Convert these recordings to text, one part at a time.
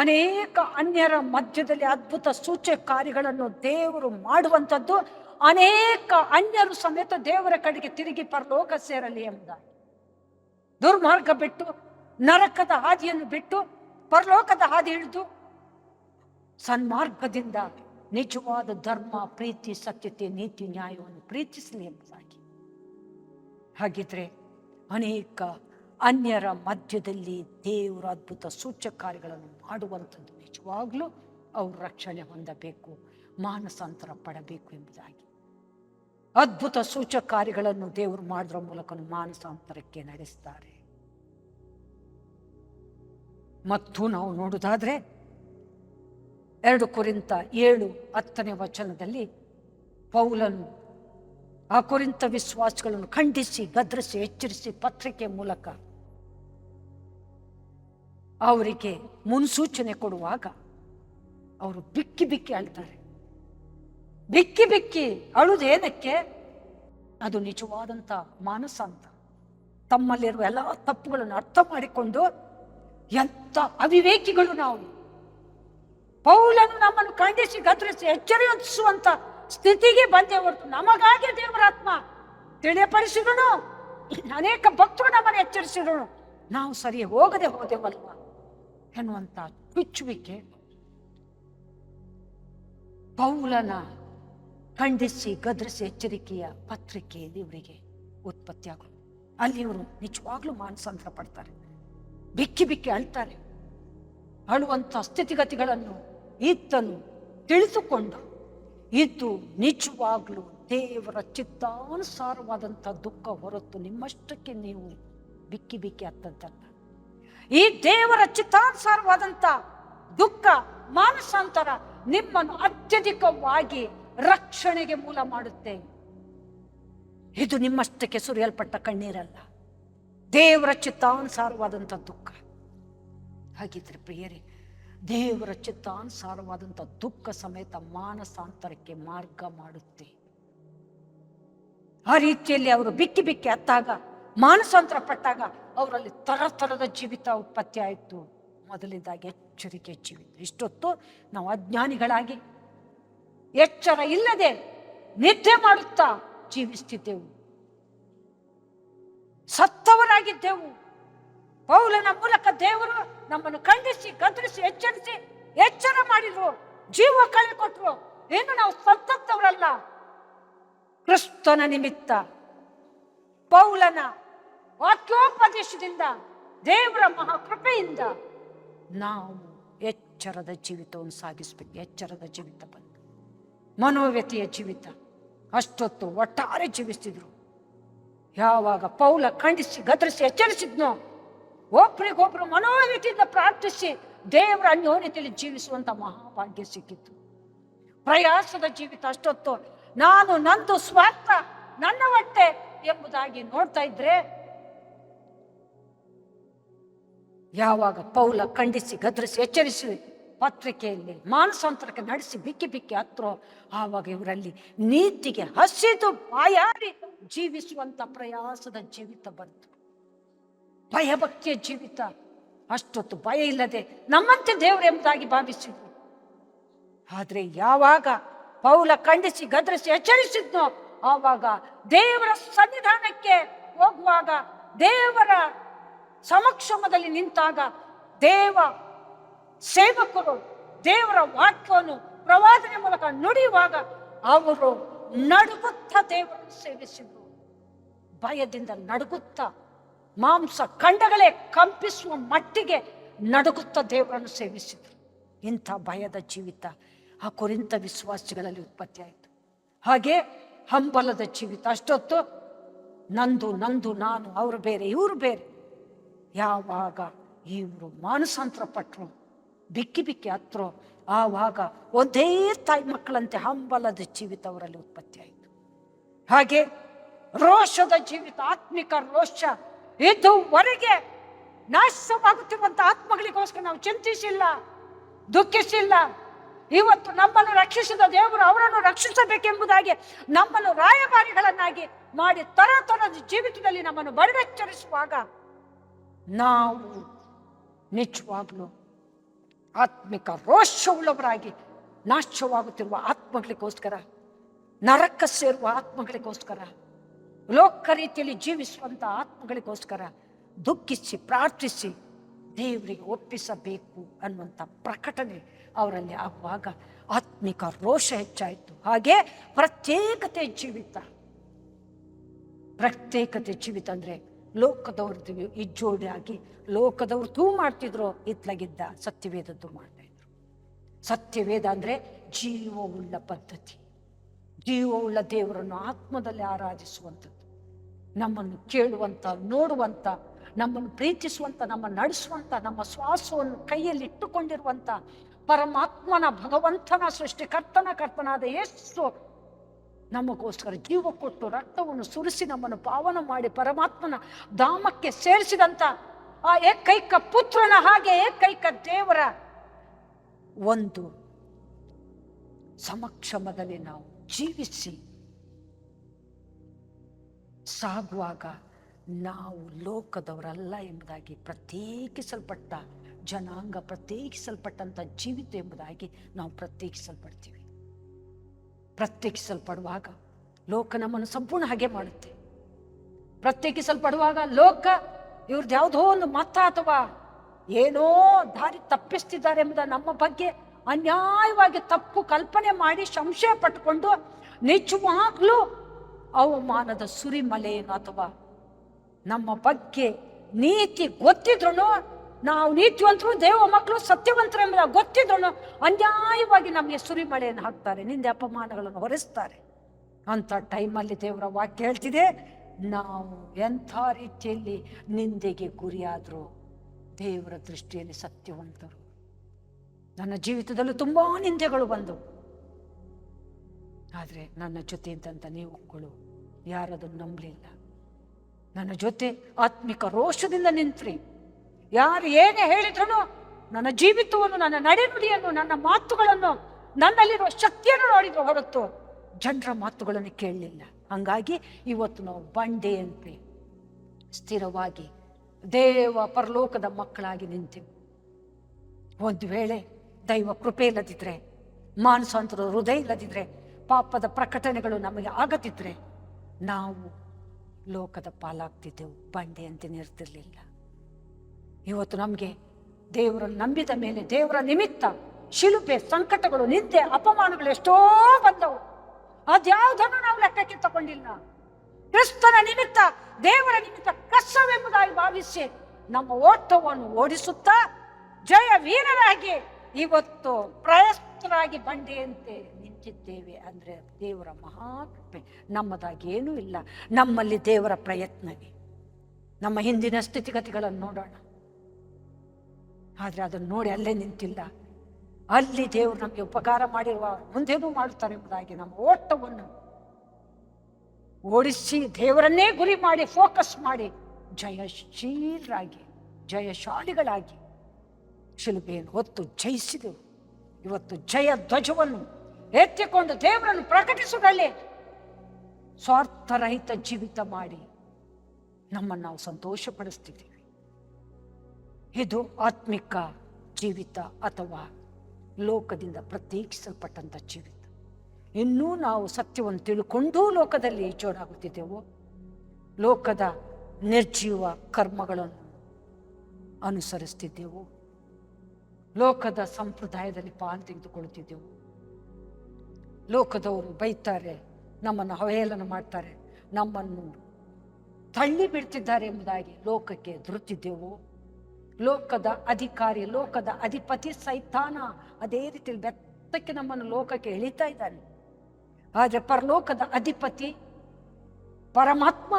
ಅನೇಕ ಅನ್ಯರ ಮಧ್ಯದಲ್ಲಿ ಅದ್ಭುತ ಸೂಚ್ಯ ಕಾರ್ಯಗಳನ್ನು ದೇವರು ಮಾಡುವಂಥದ್ದು, ಅನೇಕ ಅನ್ಯರು ಸಮೇತ ದೇವರ ಕಡೆಗೆ ತಿರುಗಿ ಪರಲೋಕ ಸೇರಲಿ ಎಂಬ ದುರ್ಮಾರ್ಗ ಬಿಟ್ಟು, ನರಕದ ಹಾದಿಯನ್ನು ಬಿಟ್ಟು, ಪರಲೋಕದ ಹಾದಿ ಹಿಡಿದು ಸನ್ಮಾರ್ಗದಿಂದ ನಿಜವಾದ ಧರ್ಮ, ಪ್ರೀತಿ, ಸತ್ಯತೆ, ನೀತಿ, ನ್ಯಾಯವನ್ನು ಪ್ರೀತಿಸಲಿ ಎಂಬುದಾಗಿ. ಹಾಗಿದ್ರೆ ಅನೇಕ ಅನ್ಯರ ಮಧ್ಯದಲ್ಲಿ ದೇವರ ಅದ್ಭುತ ಸೂಚಕ ಕಾರ್ಯಗಳನ್ನು ಮಾಡುವಂಥದ್ದು ನಿಜವಾಗ್ಲೂ ಅವರು ರಕ್ಷಣೆ ಹೊಂದಬೇಕು, ಮಾನಸಾಂತರ ಪಡಬೇಕು ಎಂಬುದಾಗಿ. ಅದ್ಭುತ ಸೂಚಕ ಕಾರ್ಯಗಳನ್ನು ದೇವರು ಮಾಡೋದ್ರ ಮೂಲಕ ಮಾನಸಾಂತರಕ್ಕೆ ನಡೆಸ್ತಾರೆ. ಮತ್ತು ನಾವು ನೋಡುವುದಾದ್ರೆ ಎರಡು ಕುರಿತ ಏಳು ಹತ್ತನೇ ವಚನದಲ್ಲಿ ಪೌಲನು ಆ ಕುರಿತ ವಿಶ್ವಾಸಗಳನ್ನು ಖಂಡಿಸಿ ಗದರಿಸಿ ಎಚ್ಚರಿಸಿ ಪತ್ರಿಕೆ ಮೂಲಕ ಅವರಿಗೆ ಮುನ್ಸೂಚನೆ ಕೊಡುವಾಗ ಅವರು ಬಿಕ್ಕಿ ಬಿಕ್ಕಿ ಅಳ್ತಾರೆ. ಬಿಕ್ಕಿ ಬಿಕ್ಕಿ ಅಳುದೇನಕ್ಕೆ ಅದು ನಿಜವಾದಂಥ ಮಾನಸ ಅಂತ. ತಮ್ಮಲ್ಲಿರುವ ಎಲ್ಲ ತಪ್ಪುಗಳನ್ನು ಅರ್ಥ ಮಾಡಿಕೊಂಡು ಎಂಥ ಅವಿವೇಕಿಗಳು ನಾವು. ಪೌಲನು ನಮ್ಮನ್ನು ಖಂಡಿಸಿ ಗದರಿಸಿ ಎಚ್ಚರಿಸುವಂತ ಸ್ಥಿತಿಗೆ ಬಂದೆ ಹೊರತು ನಮಗಾಗಿ ದೇವರಾತ್ಮ ತಿಳಿಯಪಡಿಸಿದನು. ಅನೇಕ ಭಕ್ತರು ನಮ್ಮನ್ನು ಎಚ್ಚರಿಸಿದನು ನಾವು ಸರಿ ಹೋಗದೆ ಹೋದೆವಲ್ವ? ಎನ್ನುವಂತ ಬಿಚ್ಚುವಿಕೆ ಪೌಲನ ಖಂಡಿಸಿ ಗದರಿಸಿ ಎಚ್ಚರಿಕೆಯ ಪತ್ರಿಕೆಯಲ್ಲಿ ಇವರಿಗೆ ಉತ್ಪತ್ತಿಯಾಗ ಅಲ್ಲಿ ಇವರು ನಿಜವಾಗ್ಲೂ ಮಾನಸಾಂತರ ಪಡ್ತಾರೆ. ಬಿಕ್ಕಿ ಬಿಕ್ಕಿ ಅಳ್ತಾರೆ. ಅಳುವಂಥ ಸ್ಥಿತಿಗತಿಗಳನ್ನು ಈತನು ತಿಳಿದುಕೊಂಡು. ಇದು ನಿಜವಾಗ್ಲೂ ದೇವರ ಚಿತ್ತಾನುಸಾರವಾದಂಥ ದುಃಖ ಹೊರತು ನಿಮ್ಮಷ್ಟಕ್ಕೆ ನೀವು ಬಿಕ್ಕಿ ಬಿಕ್ಕಿ ಅತ್ತದ್ದಲ್ಲ ಈ ದೇವರ ಚಿತ್ತಾನುಸಾರವಾದಂಥ ದುಃಖ, ಮಾನಸಾಂತರ ನಿಮ್ಮನ್ನು ಅತ್ಯಧಿಕವಾಗಿ ರಕ್ಷಣೆಗೆ ಮೂಲ ಮಾಡುತ್ತೆ. ಇದು ನಿಮ್ಮಷ್ಟಕ್ಕೆ ಸುರಿಯಲ್ಪಟ್ಟ ಕಣ್ಣೀರಲ್ಲ. ದೇವರ ಚಿತ್ತಾನುಸಾರವಾದಂಥ ದುಃಖ. ಹಾಗಿದ್ರೆ ಪ್ರಿಯರೇ, ದೇವರ ಚಿತ್ತಾನುಸಾರವಾದಂಥ ದುಃಖ ಸಮೇತ ಮಾನಸಾಂತರಕ್ಕೆ ಮಾರ್ಗ ಮಾಡುತ್ತೆ. ಆ ರೀತಿಯಲ್ಲಿ ಅವರು ಬಿಕ್ಕಿ ಬಿಕ್ಕಿ ಅತ್ತಾಗ ಮಾನಸಾಂತರ ಪಟ್ಟಾಗ ಅವರಲ್ಲಿ ಥರ ಥರದ ಜೀವಿತ ಉತ್ಪತ್ತಿ ಆಯಿತು. ಮೊದಲಿದ್ದಾಗ ಎಚ್ಚರಿಕೆ ಜೀವಿತ. ಇಷ್ಟೊತ್ತು ನಾವು ಅಜ್ಞಾನಿಗಳಾಗಿ ಎಚ್ಚರ ಇಲ್ಲದೆ ನಿದ್ದೆ ಮಾಡುತ್ತಾ ಜೀವಿಸ್ತಿದ್ದೆವು. ಸತ್ತವರಾಗಿದ್ದೆವು. ಪೌಲನ ಮೂಲಕ ದೇವರು ನಮ್ಮನ್ನು ಖಂಡಿಸಿ, ಗದರಿಸಿ, ಎಚ್ಚರಿಸಿ, ಎಚ್ಚರ ಮಾಡಿದ್ರು. ಜೀವ ಕಳೆಕೊಟ್ರು ಏನು ನಾವು ಸತ್ತವರಲ್ಲ ಕ್ರಿಸ್ತನ ನಿಮಿತ್ತ ಪೌಲನ ವಾಕ್ಯೋಪದೇಶದಿಂದ ದೇವರ ಮಹಾಕೃಪೆಯಿಂದ ನಾವು ಎಚ್ಚರದ ಜೀವಿತವನ್ನು ಸಾಗಿಸ್ಬೇಕು. ಎಚ್ಚರದ ಜೀವಿತ ಬಂದು. ಮನೋವ್ಯತೆಯ ಜೀವಿತ. ಅಷ್ಟೊತ್ತು ಒಟ್ಟಾರೆ ಜೀವಿಸ್ತಿದ್ರು. ಯಾವಾಗ ಪೌಲ ಖಂಡಿಸಿ, ಗದರಿಸಿ, ಎಚ್ಚರಿಸಿದ್ನೋ, ಒಬ್ರಿಗೊಬ್ರು ಮನೋವ್ಯತೆಯಿಂದ ಪ್ರಾರ್ಥಿಸಿ ದೇವರ ಅನ್ಯೋನ್ಯತೆಯಲ್ಲಿ ಜೀವಿಸುವಂತ ಮಹಾಭಾಗ್ಯ ಸಿಕ್ಕಿತ್ತು. ಪ್ರಯಾಸದ ಜೀವಿತ ಅಷ್ಟೊತ್ತು. ನಾನು ನಂದು ಸ್ವಾರ್ಥ, ನನ್ನ ಹೊಟ್ಟೆ ಎಂಬುದಾಗಿ ನೋಡ್ತಾ ಇದ್ರೆ ಯಾವಾಗ ಪೌಲ ಖಂಡಿಸಿ, ಗದರಿಸಿ ಎಚ್ಚರಿಸಿ ಪತ್ರಿಕೆಯಲ್ಲಿ ಮಾನಸಾಂತರಕ್ಕೆ ನಡೆಸಿ ಬಿಕ್ಕಿ ಬಿಕ್ಕಿ ಹತ್ರೋ ಆವಾಗ ಇವರಲ್ಲಿ ನೀತಿಗೆ ಹಸಿದು ಬಾಯಾರಿ ಜೀವಿಸುವಂತ ಪ್ರಯಾಸದ ಜೀವಿತ ಬಂತು. ಭಯಭಕ್ತಿಯ ಜೀವಿತ. ಅಷ್ಟೊತ್ತು ಭಯ ಇಲ್ಲದೆ ನಮ್ಮಂತೆ ದೇವರು ಎಂಬುದಾಗಿ ಭಾವಿಸಿದ್ರು. ಆದರೆ ಯಾವಾಗ ಪೌಲ ಖಂಡಿಸಿ, ಗದರಿಸಿ ಎಚ್ಚರಿಸಿದ್ನೋ, ಆವಾಗ ದೇವರ ಸನ್ನಿಧಾನಕ್ಕೆ ಹೋಗುವಾಗ ದೇವರ ಸಮಕ್ಷಮದಲ್ಲಿ ನಿಂತಾಗ ದೇವ ಸೇವಕರು ದೇವರ ವಾಕ್ಯವನ್ನು ಪ್ರವಾದನೆ ಮೂಲಕ ನುಡಿಯುವಾಗ ಅವರು ನಡುಗುತ್ತಾ ದೇವರನ್ನು ಸೇವಿಸಿದ್ರು. ಭಯದಿಂದ ನಡುಗುತ್ತಾ ಮಾಂಸ ಖಂಡಗಳೇ ಕಂಪಿಸುವ ಮಟ್ಟಿಗೆ ನಡುಗುತ್ತಾ ದೇವರನ್ನು ಸೇವಿಸಿದ್ರು. ಇಂಥ ಭಯದ ಜೀವಿತ ಆ ಕುರಿತ ವಿಶ್ವಾಸಿಗಳಲ್ಲಿ ಉತ್ಪತ್ತಿಯಾಯಿತು ಹಾಗೆ ಹಂಬಲದ ಜೀವಿತ ಅಷ್ಟೊತ್ತು ನಂದು ನಂದು ನಾನು, ಅವರು ಬೇರೆ, ಇವರು ಬೇರೆ. ಯಾವಾಗ ಇವರು ಮಾನಸಾಂತರ ಪಟ್ಟರು ಬಿಕ್ಕಿ ಬಿಕ್ಕಿ ಹತ್ರೋ, ಆವಾಗ ಒಂದೇ ತಾಯಿ ಮಕ್ಕಳಂತೆ ಹಂಬಲದ ಜೀವಿತ ಅವರಲ್ಲಿ ಉತ್ಪತ್ತಿ ಆಯಿತು. ಹಾಗೆ ರೋಷದ ಜೀವಿತ, ಆತ್ಮಿಕ ರೋಷ ಇದುವರೆಗೆ ನಾಶವಾಗುತ್ತಿರುವಂತ ಆತ್ಮಗಳಿಗೋಸ್ಕರ ನಾವು ಚಿಂತಿಸಿಲ್ಲ, ದುಃಖಿಸಿಲ್ಲ. ಇವತ್ತು ನಮ್ಮನ್ನು ರಕ್ಷಿಸಿದ ದೇವರು ಅವರನ್ನು ರಕ್ಷಿಸಬೇಕೆಂಬುದಾಗಿ, ನಮ್ಮನ್ನು ರಾಯಭಾರಿಗಳನ್ನಾಗಿ ಮಾಡಿ ತರ ತರದ ಜೀವಿತದಲ್ಲಿ ನಮ್ಮನ್ನು ಬಡವೆಚ್ಚರಿಸುವಾಗ ನಾವು ನಿಜವಾಗ್ಲೂ ಆತ್ಮಿಕ ರೋಷವುಳ್ಳವರಾಗಿ ನಾಶವಾಗುತ್ತಿರುವ ಆತ್ಮಗಳಿಗೋಸ್ಕರ, ನರಕ ಸೇರುವ ಆತ್ಮಗಳಿಗೋಸ್ಕರ, ಲೋಕ ರೀತಿಯಲ್ಲಿ ಜೀವಿಸುವಂಥ ಆತ್ಮಗಳಿಗೋಸ್ಕರ ದುಃಖಿಸಿ, ಪ್ರಾರ್ಥಿಸಿ ದೇವರಿಗೆ ಒಪ್ಪಿಸಬೇಕು ಅನ್ನುವಂಥ ಪ್ರಕಟಣೆ ಅವರಲ್ಲಿ ಆಗುವಾಗ ಆತ್ಮಿಕ ರೋಷ ಹೆಚ್ಚಾಯಿತು. ಹಾಗೆ ಪ್ರತ್ಯೇಕತೆ ಜೀವಿತ ಪ್ರತ್ಯೇಕತೆ ಜೀವಿತ ಅಂದರೆ ಲೋಕದವ್ರದ್ದು ಇಜ್ಜೋಡಿಯಾಗಿ ಲೋಕದವ್ರು ತೂ ಮಾಡ್ತಿದ್ರು, ಇತ್ಲಾಗಿದ್ದ ಸತ್ಯವೇದದ್ದು ಮಾಡ್ತಾ ಇದ್ರು. ಸತ್ಯವೇದ ಅಂದರೆ ಜೀವವುಳ್ಳ ಪದ್ಧತಿ. ಜೀವವುಳ್ಳ ದೇವರನ್ನು ಆತ್ಮದಲ್ಲಿ ಆರಾಧಿಸುವಂಥದ್ದು. ನಮ್ಮನ್ನು ಕೇಳುವಂಥ, ನೋಡುವಂಥ, ನಮ್ಮನ್ನು ಪ್ರೀತಿಸುವಂಥ, ನಮ್ಮ ನಡೆಸುವಂಥ, ನಮ್ಮ ಶ್ವಾಸವನ್ನು ಕೈಯಲ್ಲಿ ಇಟ್ಟುಕೊಂಡಿರುವಂಥ ಪರಮಾತ್ಮನ, ಭಗವಂತನ, ಸೃಷ್ಟಿಕರ್ತನ, ಕರ್ತನಾದ ಯೇಸು ನಮಗೋಸ್ಕರ ಜೀವ ಕೊಟ್ಟು ರಕ್ತವನ್ನು ಸುರಿಸಿ ನಮ್ಮನ್ನು ಪಾವನ ಮಾಡಿ ಪರಮಾತ್ಮನ ಧಾಮಕ್ಕೆ ಸೇರಿಸಿದಂಥ ಆ ಏಕೈಕ ಪುತ್ರನ ಹಾಗೆ ಏಕೈಕ ದೇವರ ಒಂದು ಸಮಕ್ಷಮದಲ್ಲಿ ನಾವು ಜೀವಿಸಿ ಸಾಗುವಾಗ ನಾವು ಲೋಕದವರಲ್ಲ ಎಂಬುದಾಗಿ ಪ್ರತ್ಯೇಕಿಸಲ್ಪಟ್ಟ ಜನಾಂಗ ಪ್ರತ್ಯೇಕಿಸಲ್ಪಟ್ಟಂಥ ಜೀವಿತ ಎಂಬುದಾಗಿ ನಾವು ಪ್ರತ್ಯೇಕಿಸಲ್ಪಡ್ತೀವಿ. ಪ್ರತ್ಯೇಕಿಸಲ್ಪಡುವಾಗ ಲೋಕ ನಮ್ಮನ್ನು ಸಂಪೂರ್ಣ ಹಾಗೆ ಮಾಡುತ್ತೆ. ಪ್ರತ್ಯೇಕಿಸಲ್ಪಡುವಾಗ ಲೋಕ ಇವ್ರದ್ದು ಯಾವುದೋ ಒಂದು ಮತ ಅಥವಾ ಏನೋ ದಾರಿ ತಪ್ಪಿಸ್ತಿದ್ದಾರೆ ಎಂಬುದ ನಮ್ಮ ಬಗ್ಗೆ ಅನ್ಯಾಯವಾಗಿ ತಪ್ಪು ಕಲ್ಪನೆ ಮಾಡಿ ಸಂಶಯ ಪಟ್ಟುಕೊಂಡು ನಿಜವಾಗ್ಲೂ ಅವಮಾನದ ಸುರಿಮಲೆಯನ್ನು ಅಥವಾ ನಮ್ಮ ಬಗ್ಗೆ ನೀತಿ ಗೊತ್ತಿದ್ರು ನಾವು ನೀತಿವಂತರು, ದೇವ ಮಕ್ಕಳು, ಸತ್ಯವಂತರು ಎಂಬ ಗೊತ್ತಿದ್ರು ಅನ್ಯಾಯವಾಗಿ ನಮಗೆ ಸುರಿಮಳೆಯನ್ನು ಹಾಕ್ತಾರೆ, ನಿಂದೆ ಅಪಮಾನಗಳನ್ನು ಹೊರಿಸ್ತಾರೆ. ಅಂತ ಟೈಮಲ್ಲಿ ದೇವರ ವಾಕ್ಯ ಹೇಳ್ತಿದೆ, ನಾವು ಎಂಥ ರೀತಿಯಲ್ಲಿ ನಿಂದೆಗೆ ಗುರಿಯಾದರೂ ದೇವರ ದೃಷ್ಟಿಯಲ್ಲಿ ಸತ್ಯವಂತರು. ನನ್ನ ಜೀವಿತದಲ್ಲೂ ತುಂಬಾ ನಿಂದೆಗಳು ಬಂದವು ಆದರೆ ನನ್ನ ಜೊತೆ ಇದ್ದಂಥ ನೀವುಗಳು ಯಾರದನ್ನು ನಂಬಲಿಲ್ಲ. ನನ್ನ ಜೊತೆ ಆತ್ಮಿಕ ರೋಷದಿಂದ ನಿಂತ್ರಿ. ಯಾರು ಏನೇ ಹೇಳಿದ್ರು ನನ್ನ ಜೀವಿತವನ್ನು, ನನ್ನ ನಡೆನುಡಿಯನ್ನು, ನನ್ನ ಮಾತುಗಳನ್ನು, ನನ್ನಲ್ಲಿರುವ ಶಕ್ತಿಯನ್ನು ನೋಡಿದ್ರು ಹೊರತು ಜನರ ಮಾತುಗಳನ್ನು ಕೇಳಲಿಲ್ಲ. ಹಂಗಾಗಿ ಇವತ್ತು ನಾವು ಬಂಡೆಯಂತೆ ಸ್ಥಿರವಾಗಿ ದೇವ ಪರಲೋಕದ ಮಕ್ಕಳಾಗಿ ನಿಂತೆವು. ಒಂದು ವೇಳೆ ದೈವ ಕೃಪೆ ಇಲ್ಲದಿದ್ರೆ ಮಾನಸಾಂತರ ಹೃದಯ ಇಲ್ಲದಿದ್ರೆ, ಪಾಪದ ಪ್ರಕಟಣೆಗಳು ನಮಗೆ ಆಗದಿದ್ರೆ ನಾವು ಲೋಕದ ಪಾಲಾಗ್ತಿದ್ದೆವು. ಬಂಡೆಯಂತೆ ನಿರ್ತಿರ್ಲಿಲ್ಲ ಇವತ್ತು ನಮಗೆ ದೇವರನ್ನು ನಂಬಿದ ಮೇಲೆ ದೇವರ ನಿಮಿತ್ತ ಶಿಲುಬೆ, ಸಂಕಟಗಳು, ನಿಂದೆ, ಅಪಮಾನಗಳು ಎಷ್ಟೋ ಬಂದವು. ಅದ್ಯಾವುದನ್ನು ನಾವು ಲೆಕ್ಕಕ್ಕೆ ತಗೊಂಡಿಲ್ಲ. ಕ್ರಿಸ್ತನ ನಿಮಿತ್ತ, ದೇವರ ನಿಮಿತ್ತ ಕಷ್ಟವೆಂಬುದಾಗಿ ಭಾವಿಸಿ ನಮ್ಮ ಓಟವನ್ನು ಓಡಿಸುತ್ತಾ ಜಯ ವೀರರಾಗಿ ಇವತ್ತು ಪ್ರಯಸ್ತರಾಗಿ ಬಂಡೆಯಂತೆ ನಿಂತಿದ್ದೇವೆ ಅಂದ್ರೆ ದೇವರ ಮಹಾಕೃಪೆ ನಮ್ಮದಾಗಿ ಏನೂ ಇಲ್ಲ. ನಮ್ಮಲ್ಲಿ ದೇವರ ಪ್ರಯತ್ನವೇ. ನಮ್ಮ ಹಿಂದಿನ ಸ್ಥಿತಿಗತಿಗಳನ್ನು ನೋಡೋಣ. ಆದರೆ ಅದನ್ನು ನೋಡಿ ಅಲ್ಲೇ ನಿಂತಿಲ್ಲ. ಅಲ್ಲಿ ದೇವರು ನಮಗೆ ಉಪಕಾರ ಮಾಡಿರುವ ಮುಂದೇನೂ ಮಾಡುತ್ತಾರೆ ಎಂಬುದಾಗಿ ನಮ್ಮ ಓಟವನ್ನು ಓಡಿಸಿ ದೇವರನ್ನೇ ಗುರಿ ಮಾಡಿ ಫೋಕಸ್ ಮಾಡಿ, ಜಯಶೀಲರಾಗಿ, ಜಯಶಾಲಿಗಳಾಗಿ ಶಿಲುಬೆಯನ್ನು ಹೊತ್ತು ಜಯಿಸಿದೆವು. ಇವತ್ತು ಜಯ ಧ್ವಜವನ್ನು ಎತ್ತಿಕೊಂಡು ದೇವರನ್ನು ಪ್ರಕಟಿಸುವುದರಲ್ಲಿ ಸ್ವಾರ್ಥರಹಿತ ಜೀವಿತ ಮಾಡಿ ನಮ್ಮನ್ನು ನಾವು ಸಂತೋಷಪಡಿಸ್ತಿದ್ದೀವಿ ಇದು ಆತ್ಮಿಕ ಜೀವಿತ ಅಥವಾ ಲೋಕದಿಂದ ಪ್ರತ್ಯೇಕಿಸಲ್ಪಟ್ಟಂಥ ಜೀವಿತ. ಇನ್ನೂ ನಾವು ಸತ್ಯವನ್ನು ತಿಳ್ಕೊಂಡೂ ಲೋಕದಲ್ಲಿ ಜೋಡಾಗುತ್ತಿದ್ದೆವು ಲೋಕದ ನಿರ್ಜೀವ ಕರ್ಮಗಳನ್ನು ಅನುಸರಿಸ್ತಿದ್ದೆವು, ಲೋಕದ ಸಂಪ್ರದಾಯದಲ್ಲಿ ಪಾಲು ತೆಗೆದುಕೊಳ್ಳುತ್ತಿದ್ದೆವು, ಲೋಕದವರು ಬೈತಾರೆ, ನಮ್ಮನ್ನು ಅವಹೇಳನ ಮಾಡ್ತಾರೆ, ನಮ್ಮನ್ನು ತಳ್ಳಿ ಬಿಡ್ತಿದ್ದಾರೆ ಎಂಬುದಾಗಿ ಲೋಕಕ್ಕೆ ದುರುತ್ತಿದ್ದೆವು ಲೋಕದ ಅಧಿಕಾರಿ, ಲೋಕದ ಅಧಿಪತಿ ಸೈತಾನ ಅದೇ ರೀತಿಯಲ್ಲಿ ಬೆತ್ತಕ್ಕೆ ನಮ್ಮನ್ನು ಲೋಕಕ್ಕೆ ಎಳಿತಾ ಇದ್ದಾನೆ. ಆದರೆ ಪರಲೋಕದ ಅಧಿಪತಿ ಪರಮಾತ್ಮ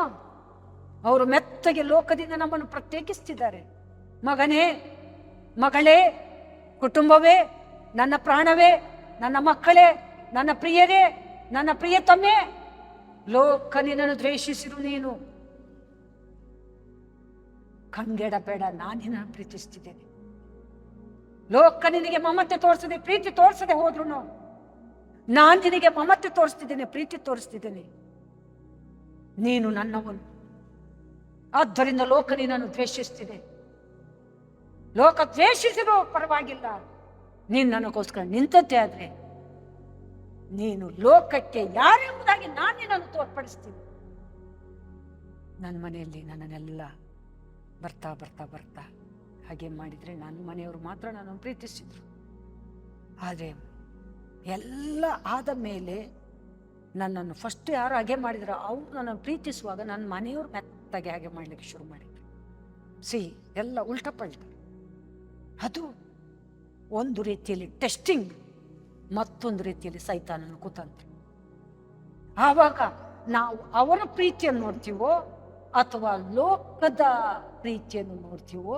ಅವರು ಮೆತ್ತಗೆ ಲೋಕದಿಂದ ನಮ್ಮನ್ನು ಪ್ರತ್ಯೇಕಿಸ್ತಿದ್ದಾರೆ. ಮಗನೇ, ಮಗಳೇ, ಕುಟುಂಬವೇ, ನನ್ನ ಪ್ರಾಣವೇ, ನನ್ನ ಮಕ್ಕಳೇ, ನನ್ನ ಪ್ರಿಯರೇ, ನನ್ನ ಪ್ರಿಯತಮ್ಮೆ ಲೋಕ ನಿನ್ನನ್ನು ದ್ವೇಷಿಸಿರು ನೀನು. ಕಂಗೆಡಬೇಡ ನಾನು ನಿನ್ನ ಪ್ರೀತಿಸ್ತಿದ್ದೇನೆ. ಲೋಕ ನಿನಗೆ ಮಮತೆ ತೋರಿಸದೆ, ಪ್ರೀತಿ ತೋರಿಸದೆ ಹೋದ್ರು ನಾನು ನಿನಗೆ ಮಮತೆ ತೋರಿಸ್ತಿದ್ದೇನೆ, ಪ್ರೀತಿ ತೋರಿಸ್ತಿದ್ದೇನೆ. ನೀನು ನನ್ನವನು. ಆದ್ದರಿಂದ ಲೋಕ ನಿನ್ನನ್ನು ದ್ವೇಷಿಸ್ತಿದೆ. ಲೋಕ ದ್ವೇಷಿಸಿದ್ರು ಪರವಾಗಿಲ್ಲ. ನೀನು ನನಗೋಸ್ಕರ ನಿಂತದ್ದೇ ಆದ್ರೆ, ನೀನು ಲೋಕಕ್ಕೆ ಯಾರೆಂಬುದಾಗಿ ನಾನು ನಿನ್ನನ್ನು ತೋರ್ಪಡಿಸ್ತೀನಿ. ನನ್ನ ಮನೆಯಲ್ಲಿ ನನ್ನನ್ನೆಲ್ಲ ಬರ್ತಾ ಬರ್ತಾ ಬರ್ತಾ. ಹಾಗೆ ಮಾಡಿದರೆ ನನ್ನ ಮನೆಯವರು ಮಾತ್ರ ನಾನು ಪ್ರೀತಿಸಿದ್ರು ಆದರೆ ಎಲ್ಲ ಆದ ಮೇಲೆ ನನ್ನನ್ನು ಫಸ್ಟ್ ಯಾರು ಹಾಗೆ ಮಾಡಿದ್ರು, ಅವ್ರು ನನ್ನನ್ನು ಪ್ರೀತಿಸುವಾಗ ನನ್ನ ಮನೆಯವರು ಮೆತ್ತಗೆ ಹಾಗೆ ಮಾಡಲಿಕ್ಕೆ ಶುರು ಮಾಡಿದ್ರು. ಸಿ, ಎಲ್ಲ ಉಲ್ಟ ಪಲ್ಟ. ಅದು ಒಂದು ರೀತಿಯಲ್ಲಿ ಟೆಸ್ಟಿಂಗ್ ಮತ್ತೊಂದು ರೀತಿಯಲ್ಲಿ ಸೈತಾನನ ಕುತಂತ್ರ. ಆವಾಗ ನಾವು ಅವರ ಪ್ರೀತಿಯನ್ನು ನೋಡ್ತೀವೋ ಅಥವಾ ಲೋಕದ ಪ್ರೀತಿಯನ್ನು ನೋಡ್ತೀವೋ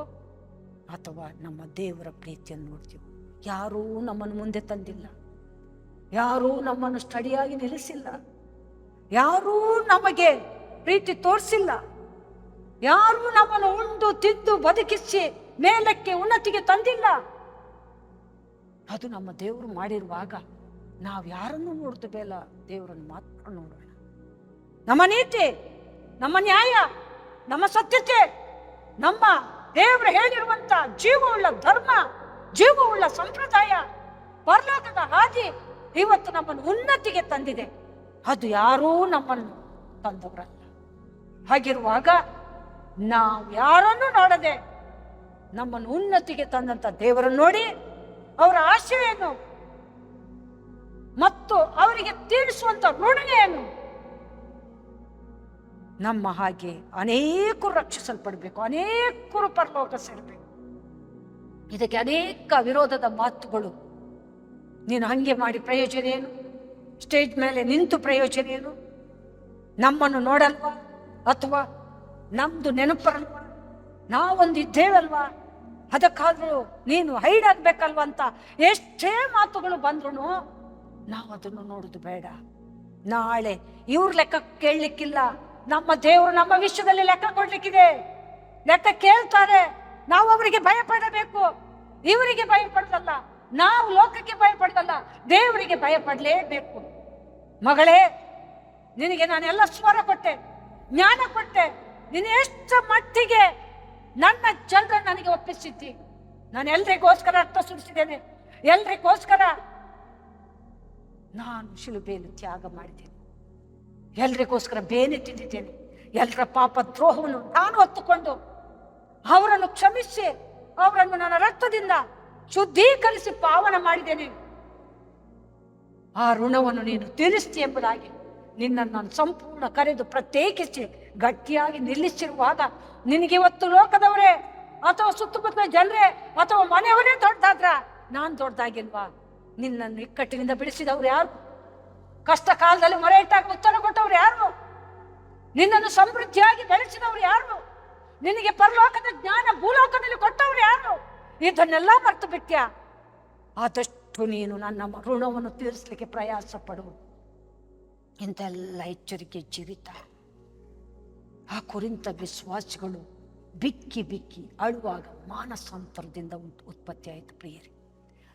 ಅಥವಾ ನಮ್ಮ ದೇವರ ಪ್ರೀತಿಯನ್ನು ನೋಡ್ತೀವೋ, ಯಾರೂ ನಮ್ಮನ್ನು ಮುಂದೆ ತಂದಿಲ್ಲ. ಯಾರೂ ನಮ್ಮನ್ನು ಸ್ಟಡಿಯಾಗಿ ನಿಲ್ಲಿಸಿಲ್ಲ. ಯಾರೂ ನಮಗೆ ಪ್ರೀತಿ ತೋರಿಸಿಲ್ಲ. ಯಾರೂ ನಮ್ಮನ್ನು ಉಂಡು ತಿದ್ದು ಬದುಕಿಸಿ ಮೇಲಕ್ಕೆ ಉನ್ನತಿಗೆ ತಂದಿಲ್ಲ. ಅದು ನಮ್ಮ ದೇವರು ಮಾಡಿರುವಾಗ ನಾವು ಯಾರನ್ನು ನೋಡ್ತೇವೆ ಅಲ್ಲ? ದೇವರನ್ನು ಮಾತ್ರ ನೋಡೋಣ. ನಮ್ಮ ನೀತಿ ನಮ್ಮ ನ್ಯಾಯ, ನಮ್ಮ ಸತ್ಯತೆ, ನಮ್ಮ ದೇವರು ಹೇಳಿರುವಂತ ಜೀವವುಳ್ಳ ಧರ್ಮ, ಜೀವವುಳ್ಳ ಸಂಪ್ರದಾಯ, ಪರಲೋಕದ ಹಾದಿ ಇವತ್ತು ನಮ್ಮನ್ನು ಉನ್ನತಿಗೆ ತಂದಿದೆ. ಅದು ಯಾರೂ ನಮ್ಮನ್ನು ತಂದವರಲ್ಲ. ಹಾಗಿರುವಾಗ ನಾವು ಯಾರನ್ನು ನೋಡದೆ ನಮ್ಮನ್ನು ಉನ್ನತಿಗೆ ತಂದಂತ ದೇವರನ್ನು ನೋಡಿ ಅವರ ಆಶೆಯನ್ನು ಮತ್ತು ಅವರಿಗೆ ತೀರಿಸುವಂತ ಋಣನೆಯನ್ನು ನಮ್ಮ ಹಾಗೆ ಅನೇಕರು ರಕ್ಷಿಸಲ್ಪಡಬೇಕು, ಅನೇಕರು ಪರಲೋಕ ಸೇರಬೇಕು. ಇದಕ್ಕೆ ಅನೇಕ ವಿರೋಧದ ಮಾತುಗಳು. ನೀನು ಹಂಗೆ ಮಾಡಿ ಪ್ರಯೋಜನ ಏನು? ಸ್ಟೇಜ್ ಮೇಲೆ ನಿಂತು ಪ್ರಯೋಜನ ಏನು? ನಮ್ಮನ್ನು ನೋಡಲ್ವಾ? ಅಥವಾ ನಮ್ದು ನೆನಪರಲ್ವ? ನಾವೊಂದು ಇದ್ದೇವಲ್ವಾ? ಅದಕ್ಕಾದ್ರೂ ನೀನು ಹೈಡ್ ಆಗ್ಬೇಕಲ್ವ ಅಂತ ಎಷ್ಟೇ ಮಾತುಗಳು ಬಂದ್ರು ನಾವು ಅದನ್ನು ನೋಡುದು ಬೇಡ. ನಾಳೆ ಇವ್ರ ಲೆಕ್ಕ ಕೇಳಲಿಕ್ಕಿಲ್ಲ. ನಮ್ಮ ದೇವರು ನಮ್ಮ ವಿಶ್ವದಲ್ಲಿ ಲೆಕ್ಕ ಕೊಡ್ಲಿಕ್ಕಿದೆ. ಲೆಕ್ಕ ಕೇಳ್ತಾರೆ. ನಾವು ಅವರಿಗೆ ಭಯ ಪಡಬೇಕು ಇವರಿಗೆ ಭಯ ಪಡ್ದಲ್ಲ ನಾವು ಲೋಕಕ್ಕೆ ಭಯ ಪಡ್ತಲ್ಲ ದೇವರಿಗೆ ಭಯ ಪಡಲೇಬೇಕು ಮಗಳೇ, ನಿನಗೆ ನಾನು ಎಲ್ಲ ಸ್ವರ ಕೊಟ್ಟೆ, ಜ್ಞಾನ ಕೊಟ್ಟೆ. ನೀನು ಎಷ್ಟು ಮಟ್ಟಿಗೆ ನನ್ನ ಚಂದ್ರ ನನಗೆ ಒಪ್ಪಿಸಿದ್ದಿ. ನಾನು ಎಲ್ರಿಗೋಸ್ಕರ ಅರ್ಥ ಸುರಿಸಿದ್ದೇನೆ. ಎಲ್ರಿಗೋಸ್ಕರ ನಾನು ಶಿಲುಬೆಯನ್ನು ತ್ಯಾಗ ಮಾಡಿದ್ದೇನೆ. ಎಲ್ರಿಗೋಸ್ಕರ ಬೇನೆ ತಿಂದಿದ್ದೇನೆ. ಎಲ್ಲರ ಪಾಪ ದ್ರೋಹವನ್ನು ನಾನು ಹೊತ್ತುಕೊಂಡು ಅವರನ್ನು ಕ್ಷಮಿಸಿ, ಅವರನ್ನು ನನ್ನ ರಕ್ತದಿಂದ ಶುದ್ಧೀಕರಿಸಿ ಪಾವನ ಮಾಡಿದ್ದೇನೆ. ಆ ಋಣವನ್ನು ನೀನು ತಿಳಿಸ್ತಿ ಎಂಬುದಾಗಿ ನಿನ್ನನ್ನು ನಾನು ಸಂಪೂರ್ಣ ಕರೆದು ಪ್ರತ್ಯೇಕಿಸಿ, ಗಟ್ಟಿಯಾಗಿ ನಿಲ್ಲಿಸಿರುವಾಗ ನಿನಗೆ ಇವತ್ತು ಲೋಕದವರೇ ಅಥವಾ ಸುತ್ತಮುತ್ತ ಜನರೇ ಅಥವಾ ಮನೆಯವರೇ ದೊಡ್ಡದಾದ್ರ, ನಾನು ದೊಡ್ಡದಾಗಿಲ್ವಾ ನಿನ್ನನ್ನು ಇಕ್ಕಟ್ಟಿನಿಂದ ಬಿಡಿಸಿದವರು ಯಾರು? ಕಷ್ಟ ಕಾಲದಲ್ಲಿ ಮೊರೆ ಇಟ್ಟಾಗ ಉತ್ತರ ಕೊಟ್ಟವ್ರು ಯಾರು? ನಿನ್ನನ್ನು ಸಮೃದ್ಧಿಯಾಗಿ ಬೆಳೆಸಿದವ್ರು ಯಾರು? ನಿನಗೆ ಪರಲೋಕದ ಜ್ಞಾನ ಭೂಲೋಕದಲ್ಲಿ ಕೊಟ್ಟವ್ರು ಯಾರು? ಇದನ್ನೆಲ್ಲ ಮರ್ತು ಬಿಟ್ಟ್ಯಾ ಆದಷ್ಟು ನೀನು ನನ್ನ ಋಣವನ್ನು ತೀರಿಸಲಿಕ್ಕೆ ಪ್ರಯಾಸ ಪಡು. ಇಂಥೆಲ್ಲ ಎಚ್ಚರಿಕೆ ಜೀವಿತ. ಆ ಕುರಿತ ವಿಶ್ವಾಸಗಳು ಬಿಕ್ಕಿ ಬಿಕ್ಕಿ ಅಳುವಾಗ ಮಾನಸಾಂತರದಿಂದ ಉತ್ಪತ್ತಿಯಾಯಿತು ಪ್ರಿಯರೇ.